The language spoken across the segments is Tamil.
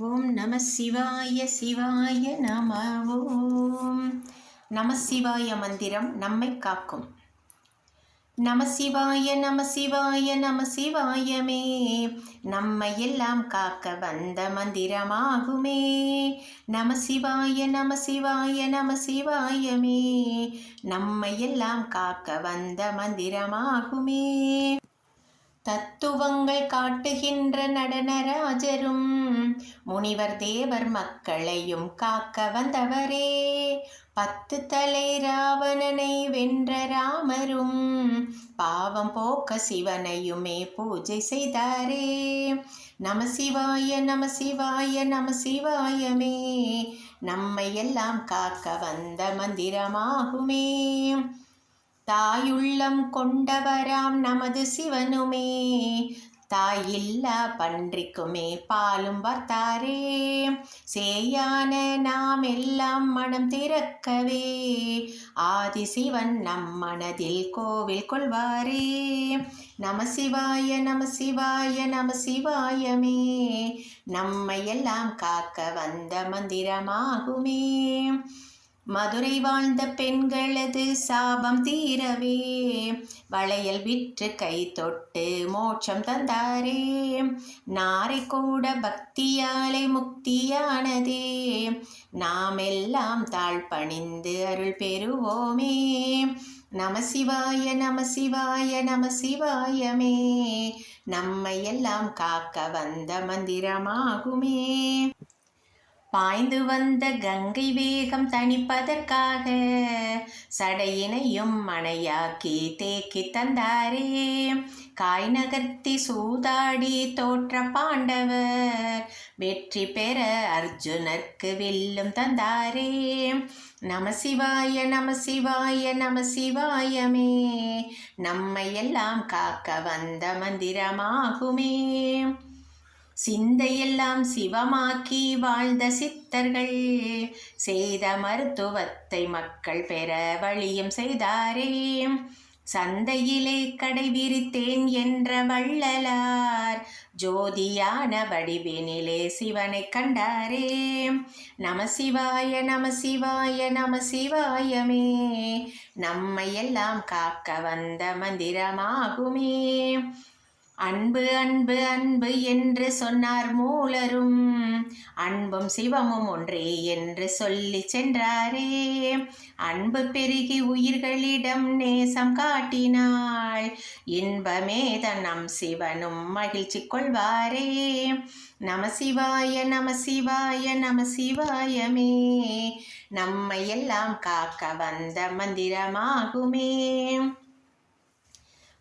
ஓம் நம சிவாய சிவாய நம ஓம் நம சிவாய மந்திரம் நம்மை காக்கும். நம சிவாய நம சிவாய நம சிவாயமே. நம்மை எல்லாம் காக்க வந்த மந்திரமாகுமே. நம சிவாய நம சிவாய நம சிவாயமே. நம்மை எல்லாம் காக்க வந்த மந்திரமாகுமே. தத்துவங்கள் காட்டுகின்ற நடனராஜரும் முனிவர் தேவர் மக்களையும் காக்க வந்தவரே. பத்து தலை ராவணனை வென்ற ராமரும் பாவம் போக்க சிவனையுமே பூஜை செய்தாரே. நம சிவாய நம சிவாய நம சிவாயமே. நம்மை எல்லாம் காக்க வந்த மந்திரமாகுமே. தாயுள்ளம் கொண்டவராம் நமது சிவனுமே. தாயில்லா பன்றிக்குமே பாலும் பார்த்தாரே சேயான நாம் எல்லாம் மனம் திறக்கவே. ஆதிசிவன் நம் மனதில் கோவில் கொள்வாரே. நம சிவாய நம சிவாய நம சிவாயமே நம்மை எல்லாம் காக்க வந்த மந்திரமாகுமே. மதுரை வாழ்ந்த பெண்களது சாபம் தீரவே. வளையல் விற்று கை தொட்டு மோட்சம் தந்தாரே. நாரை கூட பக்தியாலே முக்தியானதே. நாம் எல்லாம் தாழ் பணிந்து அருள் பெறுவோமே. நம சிவாய நம சிவாய நம சிவாயமே நம்மை எல்லாம் காக்க வந்த மந்திரமாகுமே. பாய்ந்து வந்த கங்கை வேகம் தணிப்பதற்காக சடையினையும் மனையாக்கி தேக்கி தந்தாரே. காய் நகர்த்தி சூதாடி தோற்ற பாண்டவர் வெற்றி பெற அர்ஜுனர்க்கு வில்லும் தந்தாரே. நம சிவாய நம சிவாய நம சிவாயமே நம்மை எல்லாம் காக்க வந்த மந்திரமாகுமே. சிந்தையெல்லாம் சிவமாக்கி வாழ்ந்த சித்தர்கள். செய்த மருத்துவத்தை மக்கள் பெற வழியும் செய்தாரே. சந்தையிலே கடை விரித்தேன் என்ற வள்ளலார். ஜோதியான வடிவினிலே சிவனை கண்டாரே. நம சிவாய நம சிவாய நம சிவாயமே. நம்மையெல்லாம் காக்க வந்த மந்திரமாகுமே. அன்பு அன்பு அன்பு என்று சொன்னார் மூலரும். அன்பும் சிவமும் ஒன்றே என்று சொல்லி சென்றாரே. அன்பு பெருகி உயிர்களிடம் நேசம் காட்டினாள். இன்பமே தன்னம் சிவனும் மகிழ்ச்சி கொள்வாரே. நம சிவாய நம சிவாய நம சிவாயமே. நம்மை எல்லாம் காக்க வந்த மந்திரமாகுமே.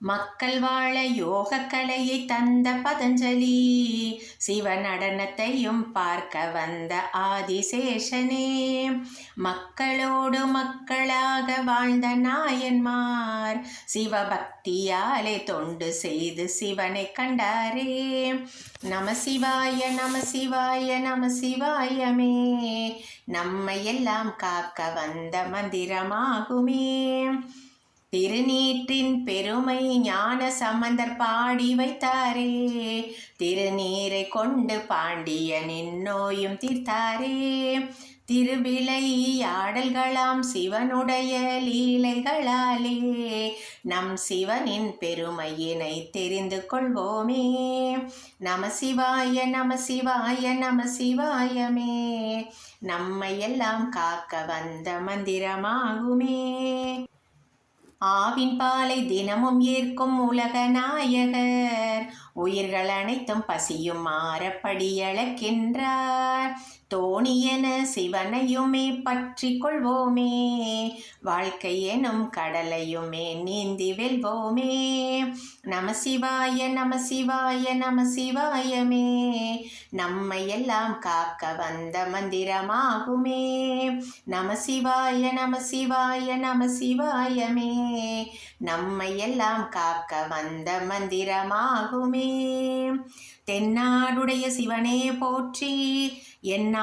மக்கள் வாழ யோக கலையை தந்த பதஞ்சலி. சிவ நடனத்தையும் பார்க்க வந்த ஆதிசேஷனே. மக்களோடு மக்களாக வாழ்ந்த நாயன்மார் சிவபக்தியாலே தொண்டு செய்து சிவனை கண்டாரே. நம சிவாய நம சிவாய நம சிவாயமே. நம்மை எல்லாம் காக்க வந்த மந்திரமாகுமே. திருநீற்றின் பெருமை ஞான சம்பந்தர் பாடி வைத்தாரே. திருநீரை கொண்டு பாண்டியனின் நோயும் தீர்த்தாரே. திருவிலை ஆடல்களாம் சிவனுடைய லீலைகளாலே. நம் சிவனின் பெருமையினை தெரிந்து கொள்வோமே. நம சிவாய நம சிவாய நம சிவாயமே. நம்மை எல்லாம் காக்க வந்த மந்திரமாகுமே. ஆவின் பாலை தினமும் ஏற்கும் உலக நாயகர். உயிர்கள் அனைத்தும் பசியும் மாறப்படி அழக்கின்றார் தோணியென சிவனையுமே பற்றி கொள்வோமே. வாழ்க்கை எனும் கடலையுமே நீந்தி வெல்வோமே. நம சிவாய நம சிவாய நம சிவாயமே. நம்மை எல்லாம் காக்க வந்த மந்திரமாகுமே. நம சிவாய நம சிவாய நம சிவாயமே. நம்மை எல்லாம் காக்க வந்த மந்திரமாகுமே. தென்னாடுடைய சிவனே போற்றி என்ன